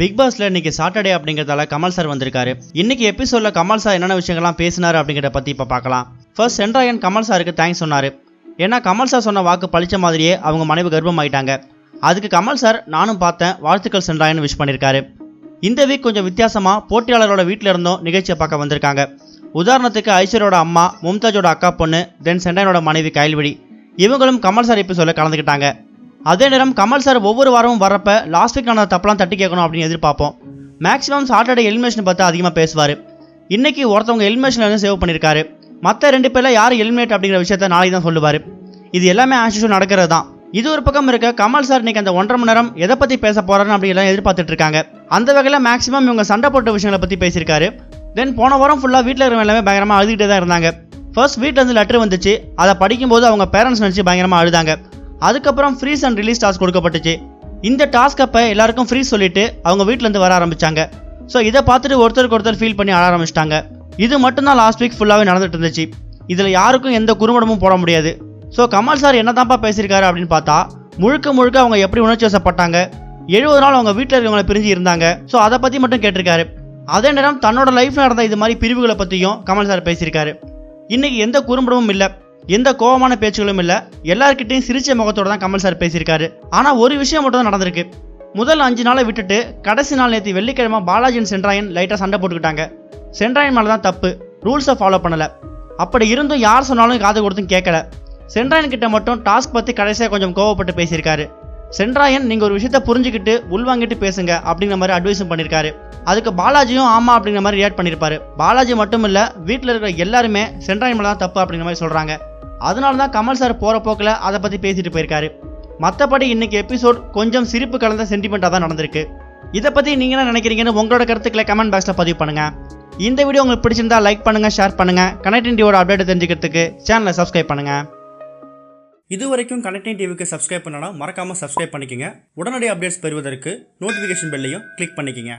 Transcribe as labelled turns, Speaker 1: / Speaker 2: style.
Speaker 1: Big பாஸ்ல இன்னைக்கு Saturday அப்படிங்கிறதால கமல் சார் வந்திருக்காரு. இன்னைக்கு எபிசோட்ல கமல் சார் என்னென்ன விஷயங்கள்லாம் பேசினாரு அப்படிங்கிறத பத்தி இப்ப பார்க்கலாம். ஃபர்ஸ்ட் சென்ட்ராயன் கமல் சாருக்கு தேங்க்ஸ் சொன்னாரு. ஏன்னா கமல் சார் சொன்ன வாக்கு பழிச்ச மாதிரியே அவங்க மனைவி கர்ப்பமாயிட்டாங்க. அதுக்கு கமல் சார் நானும் பார்த்தேன். வாழ்த்துக்கள் சென்ட்ராயன் விஷ் பண்ணியிருக்காரு இந்த வீக் கொஞ்சம் வித்தியாசமா போட்டியாளரோட வீட்டில் இருந்தும் நிகழ்ச்சியை பார்க்க வந்திருக்காங்க. உதாரணத்துக்கு ஐஸ்வர்யோட அம்மா மும்தாஜோட அக்கா பொண்ணு தென் சென்ட்ராயனோட மனைவி கைல்விழி இவங்களும் கமல் சார் எபிசோட கலந்துக்கிட்டாங்க. அதே நேரம் கமல் சார் ஒவ்வொரு வாரமும் வரப்ப லாஸ்ட் வீக் நான் தப்பெல்லாம் தட்டி கேட்கணும் அப்படின்னு எதிர்பார்ப்போம். மேக்ஸிமம் சாட்டர்டே எலிமினேஷன் பார்த்து அதிகமாக பேசுவார். இன்னைக்கு ஒருத்தவங்க எலிமினேஷன் வந்து சேவ் பண்ணியிருக்காரு மற்ற ரெண்டு பேரில் யார் எலிமினேட் அப்படிங்கிற விஷயத்த நாளைக்கு தான் சொல்லுவார். இது எல்லாமே ஆஷிஷும் நடக்கிறது தான். இது ஒரு பக்கம் இருக்க கமல் சார் இன்னைக்கு அந்த ஒன்றரை மணி நேரம் எதை பற்றி பேச போகிறாரு அப்படி எல்லாம் எதிர்பார்த்துட்டு இருக்காங்க. அந்த வகையில் மேக்ஸிமம் இவங்க சண்டை போட்ட விஷயங்களை பற்றி பேசியிருக்காரு. தென் போன வாரம் ஃபுல்லாக வீட்டில் இருக்கிற எல்லாமே பயங்கரமாக அழுதுகிட்டே தான் இருந்தாங்க. ஃபர்ஸ்ட் வீட்டில் இருந்து லெட்டர் வந்துச்சு. அதை படிக்கும்போது அவங்க பேரண்ட்ஸ் நினச்சி பயங்கரமாக அழுதாங்க. அதுக்கப்புறம் ஃப்ரீஸ் அண்ட் ரிலீஸ் டாஸ்க் கொடுக்கப்பட்டுச்சு. இந்த டாஸ்க் அப்போ எல்லாருக்கும் ஃப்ரீ சொல்லிட்டு அவங்க வீட்டிலேருந்து வர ஆரம்பிச்சாங்க. ஸோ இதை பார்த்துட்டு ஒருத்தருக்கு ஒருத்தர் ஃபீல் பண்ணி ஆட ஆரம்பிச்சிட்டாங்க. இது மட்டும்தான் லாஸ்ட் வீக் ஃபுல்லாகவே நடந்துட்டு இருந்துச்சு இதில் யாருக்கும் எந்த குறும்படமும் போட முடியாது. ஸோ கமல் சார் என்னதான்ப்பா பேசியிருக்காரு அப்படின்னு பார்த்தா முழுக்க முழுக்க அவங்க எப்படி உணர்ச்சி வசப்பட்டாங்க எழுபது நாள் அவங்க வீட்டில் இருக்கவங்களை பிரிஞ்சு இருந்தாங்க. ஸோ அதை பற்றி மட்டும் கேட்டிருக்காரு. அதே நேரம் தன்னோட லைஃப்பில் நடந்த இது மாதிரி பிரிவுகளை பற்றியும் கமல் சார் பேசியிருக்காரு. இன்றைக்கி எந்த குறும்படமும் இல்லை. எந்த கோபமான பேச்சுகளும் இல்லை. எல்லார்கிட்டையும் சிரிச்ச முகத்தோட தான் கமல் சார் பேசியிருக்காரு. ஆனால் ஒரு விஷயம் மட்டும் தான் நடந்திருக்கு. முதல் அஞ்சு நாளை விட்டுட்டு கடைசி நாள் நேற்று வெள்ளிக்கிழமை பாலாஜியின் சென்ட்ராயன் லைட்டாக சண்டை போட்டுக்கிட்டாங்க. சென்ட்ராயன் மேலே தான் தப்பு. ரூல்ஸை ஃபாலோ பண்ணலை. அப்படி இருந்தும் யார் சொன்னாலும் காது கொடுத்தும் கேட்கல. சென்ட்ராயன் கிட்ட மட்டும் டாஸ்க் பற்றி கடைசியாக கொஞ்சம் கோவப்பட்டு பேசியிருக்காரு. சென்ட்ராயன் நீங்கள் ஒரு விஷயத்த புரிஞ்சுக்கிட்டு உள்வாங்கிட்டு பேசுங்க அப்படிங்கிற மாதிரி அட்வைஸும் பண்ணியிருக்காரு. அதுக்கு பாலாஜியும் ஆமாம் அப்படிங்கிற மாதிரி ரியாக்ட் பண்ணியிருப்பாரு. பாலாஜி மட்டும் இல்லை வீட்டில் இருக்கிற எல்லாருமே சென்ட்ராயன் மேலே தான் தப்பு அப்படிங்கிற மாதிரி சொல்கிறாங்க அதனால தான் கமல் சார் போகிற போக்கில் அதை பற்றி பேசிட்டு போயிருக்காரு. மற்றபடி இன்னைக்கு எபிசோட் கொஞ்சம் சிரிப்பு கலந்த சென்டிமெண்ட்டாக தான் நடந்திருக்கு. இதை பற்றி நீங்கள் என்ன நினைக்கிறீங்கன்னு உங்களோட கருத்துக்களை கமெண்ட் பாக்ஸில் பதிவு பண்ணுங்கள் இந்த வீடியோ உங்களுக்கு பிடிச்சிருந்தா லைக் பண்ணுங்கள் ஷேர் பண்ணுங்க. கனெக்டிங் டிவியோட அப்டேட் தெரிஞ்சுக்கிறதுக்கு சேனலை சப்ஸ்கிரைப் பண்ணுங்கள் இது வரைக்கும் கனெக்டிங் டிவிக்கு சப்ஸ்கிரைப் பண்ணனா மறக்காமல் சப்ஸ்கிரைப் பண்ணிக்கோங்க. உடனடி அப்டேட்ஸ் பெறுவதற்கு நோட்டிஃபிகேஷன் பெல்லையும் கிளிக் பண்ணிக்கங்க.